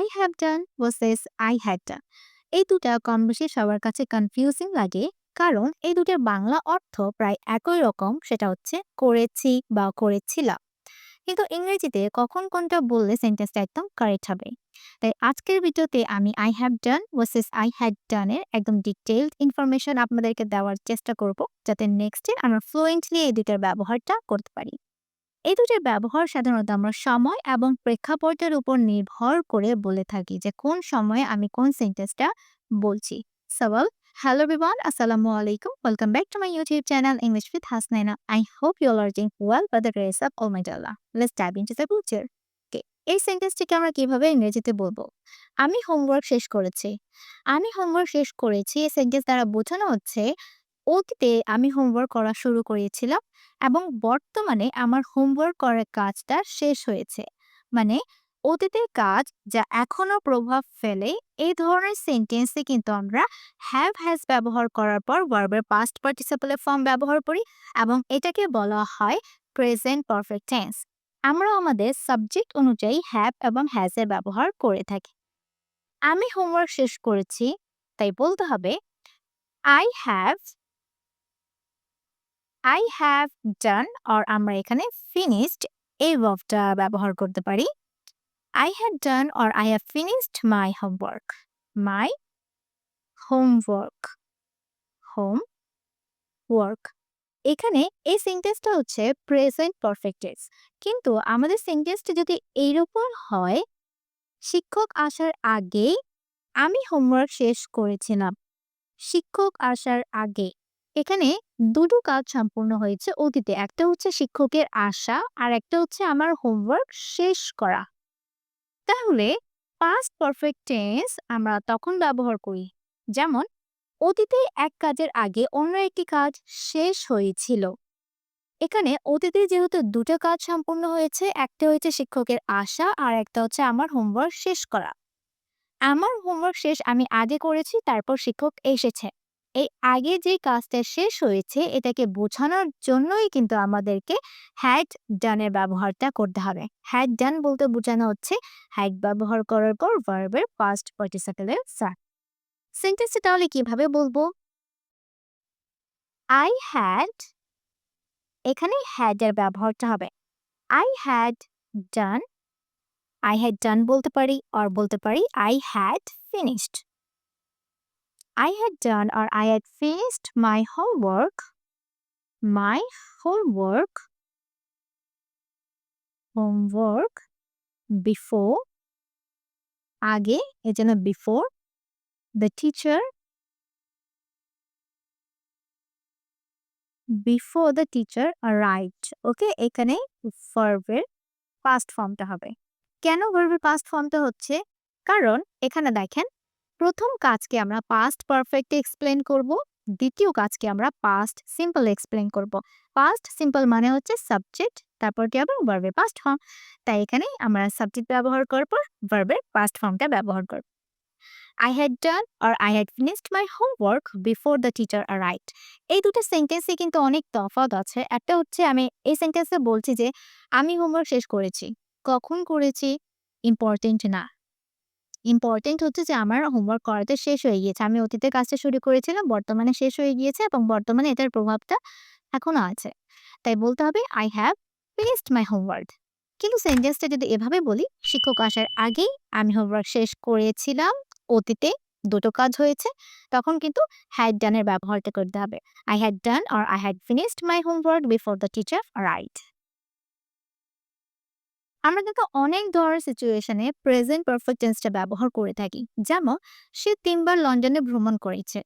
I have done versus I had done এই দুটা কম বেশি সবার কাছে কনফিউজিং লাগে, কারণ এই দুটার বাংলা অর্থ প্রায় একই রকম, সেটা হচ্ছে করেছি বা করেছিলাম। কিন্তু ইংরেজিতে কখন কোনটা বললে সেন্টেন্সটা একদম কারেক্ট হবে? তাই আজকের ভিডিওতে আমি I have done versus I had ডানের একদম ডিটেলড ইনফরমেশন আপনাদেরকে দেওয়ার চেষ্টা করব, যাতে নেক্সটে আমরা ফ্লুয়েন্টলি এই দুটার ব্যবহারটা করতে পারি। এই দুটির ব্যবহার সাধারণত আমরা সময় এবং প্রেক্ষাপটের উপর নির্ভর করে বলে থাকি যে কোন সময়ে আমি কোন সেন্টেন্সটা বলছি। সওয়াল হ্যালো এভরিওয়ান আসসালামু আলাইকুম welcome back to my YouTube channel English with Hasnaina I hope you are doing well by the grace of অলমাইডাল্লাহ let's dive into the future okay এই সেন্টেন্সটিকে আমরা কীভাবে ইংরেজিতে বলব? আমি হোমওয়ার্ক শেষ করেছি। আমি হোমওয়ার্ক শেষ করেছি, এই সেন্টেন্স দ্বারা বোঝানো হচ্ছে অতীতে আমি হোমওয়ার্ক করা শুরু করেছিলাম এবং বর্তমানে আমার হোমওয়ার্ক করার কাজটা শেষ হয়েছে। মানে অতীতের কাজ যা এখনও প্রভাব ফেলে, এই ধরনের সেন্টেন্সে কিন্তু আমরা হ্যাভ হ্যাজ ব্যবহার করার পর ভার্বের পাস্ট পার্টিসিপেলের ফর্ম ব্যবহার করি এবং এটাকে বলা হয় প্রেজেন্ট পারফেক্ট টেন্স আমরা আমাদের সাবজেক্ট অনুযায়ী হ্যাভ এবং হ্যাজের ব্যবহার করে থাকি। আমি হোমওয়ার্ক শেষ করেছি, তাই বলতে হবে I have I have done or আমরা এখানে ফিনিশড এই ভার্বটা ব্যবহার করতে পারি। I had done or I have finished my homework my homework homework এখানে এই সেন্টেন্সটা হচ্ছে প্রেজেন্ট পারফেক্ট টেন্স কিন্তু আমাদের সেন্টেন্সটা যদি এইরকম হয়, শিক্ষক আসার আগেই আমি হোমওয়ার্ক শেষ করেছিলাম। শিক্ষক আসার আগে এখানে দুটো কাজ সম্পূর্ণ হয়েছে অতীতে। একটা হচ্ছে শিক্ষকের আশা আর একটা হচ্ছে আমার হোমওয়ার্ক শেষ করা। তাহলে পাস্ট পারফেক্ট টেন্স আমরা তখন ব্যবহার করি। যেমন, অতীতে এক কাজের আগে অন্য একটি কাজ শেষ হয়েছিল। এখানে অতীতে যেহেতু দুটো কাজ সম্পূর্ণ হয়েছে, একটা হয়েছে শিক্ষকের আশা আর একটা হচ্ছে আমার হোমওয়ার্ক শেষ করা। আমার হোমওয়ার্ক শেষ আমি আগে করেছি, তারপর শিক্ষক এসেছে। এই আগে যে কাজটা শেষ হয়েছে, এটাকে বোঝানোর জন্যই কিন্তু আমাদেরকে হ্যাড ডানের ব্যবহারটা করতে হবে। হ্যাড ডান বলতে বোঝানো হচ্ছে হ্যাড ব্যবহার করার পর ভার্বের পাস্ট পার্টিসিপেলের সার সেন্টেন্সে তাহলে কীভাবে বলব? আই হ্যাড এখানে হ্যাড এর ব্যবহারটা হবে। I had done I had done বলতে পারি আর বলতে পারি I had finished I had done or I had finished my homework. My homework. Homework before. আগে এজন্য before the teacher before the teacher arrived ওকে এখানে ভার্বের পাস্ট ফর্মটা হবে কেন ভার্বের পাস্ট ফর্মটা হচ্ছে কারণ এখানে দেখেন প্রথম কাজকে আমরা পাস্ট পারফেক্ট এক্সপ্লেন করব, দ্বিতীয় কাজকে আমরা পাস্ট সিম্পল এক্সপ্লেন করব। পাস্ট সিম্পল মানে হচ্ছে সাবজেক্ট তারপর কি হবে? ভার্বের পাস্ট ফর্ম তাই এখানে আমরা সাবজেক্ট ব্যবহার করার পর ভার্বের পাস্ট ফর্মটা ব্যবহার করব। I had done R I had finished my homework before the teacher arrived এই দুটো সেন্টেন্সে কিন্তু অনেক তফাৎ আছে। একটা হচ্ছে আমি এই সেন্টেন্সে বলছি যে, আমি হোমওয়ার্ক শেষ করেছি। কখন করেছি? ইম্পর্টেন্ট না। ইম্পর্টেন্ট হচ্ছে যে আমার হোমওয়ার্ক করাতে শেষ হয়ে গিয়েছে। আমি অতীতে কাজটা শুরু করেছিলাম, বর্তমানে শেষ হয়ে গিয়েছে এবং বর্তমানে এটার প্রভাবটা এখনও আছে। তাই বলতে হবে I have finished my homework কিন্তু সেন্টেন্সটা যদি এভাবে বলি, শিক্ষক আসার আগেই আমি হোমওয়ার্ক শেষ করেছিলাম, অতীতে দুটো কাজ হয়েছে, তখন কিন্তু হ্যাড ডানের ব্যবহারটা করতে হবে। I had done R I had finished my homework before the teacher right আমরা কিন্তু অনেক ধরনের সিচুয়েশনে প্রেজেন্ট পারফেক্ট টেন্সটা ব্যবহার করে থাকি। যেমন, সে তিনবার লন্ডনে ভ্রমণ করেছে।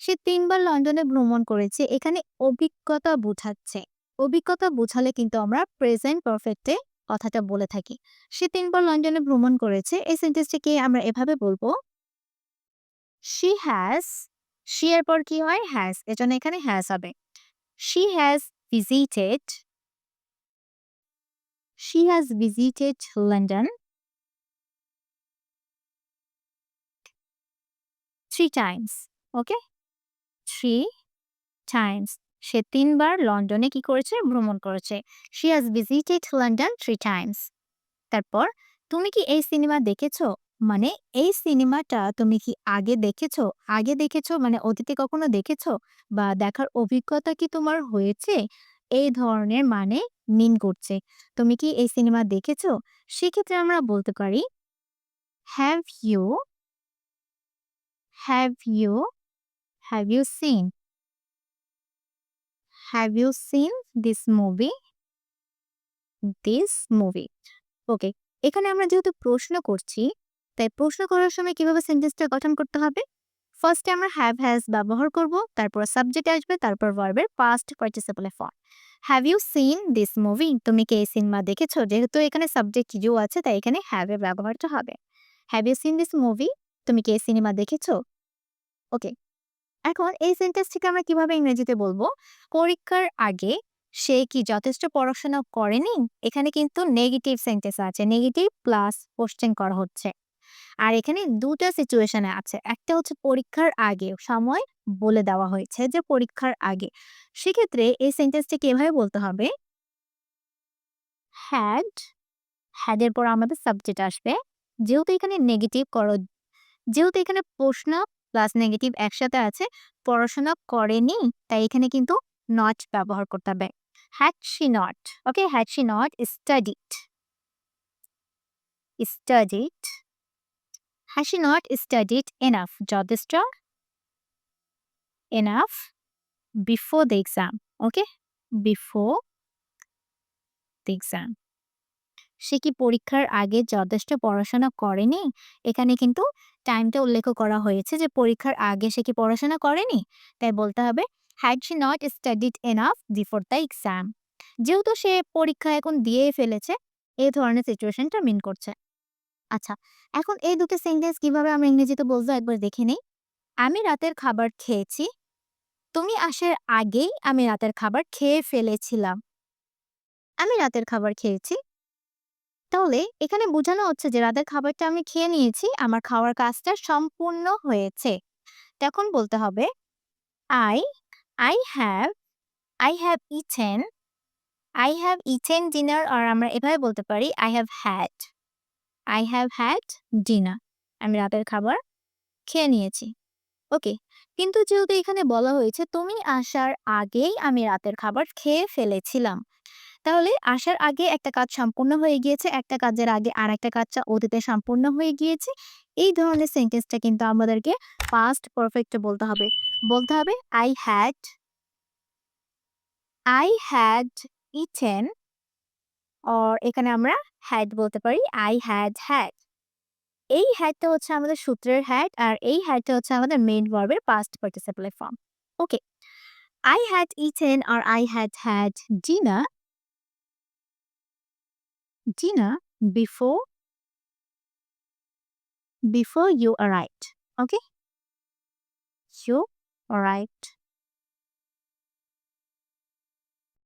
সে তিনবার লন্ডনে ভ্রমণ করেছে, এখানে অভিজ্ঞতা বোঝাচ্ছে। অভিজ্ঞতা বোঝালে কিন্তু আমরা প্রেজেন্ট পারফেক্টে কথাটা বলে থাকি। সে তিনবার লন্ডনে ভ্রমণ করেছে, এই সেন্টেন্সটাকে আমরা এভাবে বলব শি হ্যাজ শি এর পর কি হয়? হ্যাজ এজন্য এখানে হ্যাজ হবে। She has visited She has visited London three times. Okay? Three times. সে তিনবার লন্ডনে কি করেছে ভ্রমণ করেছে she has visited London three times তারপর, তুমি কি এই সিনেমা দেখেছ মানে এই সিনেমাটা তুমি কি আগে দেখেছ? আগে দেখেছ মানে অতীতে কখনো দেখেছ? বা দেখার অভিজ্ঞতা কি তোমার হয়েছে? এই ধরনের মানে মিন করছে। তুমি কি এই সিনেমা দেখেছ? সেক্ষেত্রে আমরা বলতে পারি have you have you have you seen have you seen this movie? This movie. Okay. এখানে আমরা যেহেতু প্রশ্ন করছি, তাই প্রশ্ন করার সময় কীভাবে সেন্টেন্সটা গঠন করতে হবে? ফার্স্টে আমরা হ্যাভ হ্যাজ ব্যবহার করব, তারপর সাবজেক্ট আসবে, তারপর ভার্বের past participle form. Have you seen this movie? তুমি কি এই সিনেমা দেখেছ? যেহেতু এখানে সাবজেক্ট ইউ আছে, তাই এখানে হ্যাভ এর ব্যবহারটা হবে। Have you seen this movie? তুমি কি এই সিনেমা দেখেছ? ওকে। এখন এই সেন্টেন্সটিকে আমরা কীভাবে ইংরেজিতে বলব? পরীক্ষার আগে সে কি যথেষ্ট পড়াশোনা করেনি? এখানে কিন্তু নেগেটিভ সেন্টেন্স আছে। নেগেটিভ প্লাস কোশ্চেন করা হচ্ছে। আর এখানে ২ টা সিচুয়েশনে আছে। একটা হচ্ছে পরীক্ষার আগে সময় বলে দেওয়া হয়েছে যে পরীক্ষার আগে। সেক্ষেত্রে এই সেন্টেন্সটিকে এভাবে বলতে হবে হ্যাড, হ্যাড এর পর আমাদের সাবজেক্ট আসবে। যেহেতু এখানে নেগেটিভ কর যেহেতু এখানে প্রশ্ন প্লাস নেগেটিভ একসাথে আছে, পড়াশোনা করেনি, তাই এখানে কিন্তু নট ব্যবহার করতে হবে। Had she not, okay? Had she not studied studied has she not studied enough যথেষ্ট enough before the exam okay before the exam সে কি পরীক্ষার আগে যথেষ্ট পড়াশোনা করেনি? এখানে কিন্তু টাইমটা উল্লেখ করা হয়েছে যে পরীক্ষার আগে সে কি পড়াশোনা করেনি? তাই বলতে হবে had she not studied enough before the exam যেহেতু সে পরীক্ষা এখন দিয়ে ফেলেছে, এই ধরনের সিচুয়েশনটা মিন করছে। আচ্ছা এখন এই দুটো সেন্টেন্স কীভাবে আমরা ইংরেজিতে বলব একবার দেখে নেই? আমি রাতের খাবার খেয়েছি। তুমি আসার আগেই আমি রাতের খাবার খেয়ে ফেলেছিলাম। আমি রাতের খাবার খেয়েছি। তাহলে এখানে বোঝানো হচ্ছে যে রাতের খাবারটা আমি খেয়ে নিয়েছি, আমার খাওয়ার কাজটা সম্পূর্ণ হয়েছে। তখন বলতে হবে I I have I have eaten I have eaten dinner আর আমরা এভাবে বলতে পারি I have had I have had dinner আমি রাতের খাবার খেয়ে নিয়েছি। ওকে কিন্তু যেহেতু এখানে বলা হয়েছে, তুমি আসার আগেই আমি রাতের খাবার খেয়ে ফেলেছিলাম। তাহলে আসার আগে একটা কাজ সম্পূর্ণ হয়ে গিয়েছে, একটা কাজের আগে আর একটা কাজটা অতীতে সম্পূর্ণ হয়ে গিয়েছে। এই ধরনের সেন্টেন্সটা কিন্তু আমাদেরকে পাস্ট পারফেক্ট বলতে হবে। বলতে হবে I had I had eaten or এখানে আমরা হ্যাড বলতে পারি আই হ্যাড হ্যাড এই হ্যাডটা হচ্ছে আমাদের সূত্রের হ্যাড আর এই হ্যাডটা হচ্ছে আমাদের মেইন ভার্বের past participle form okay I had eaten R I had had dinner dinner before before you arrived. Okay? You arrived.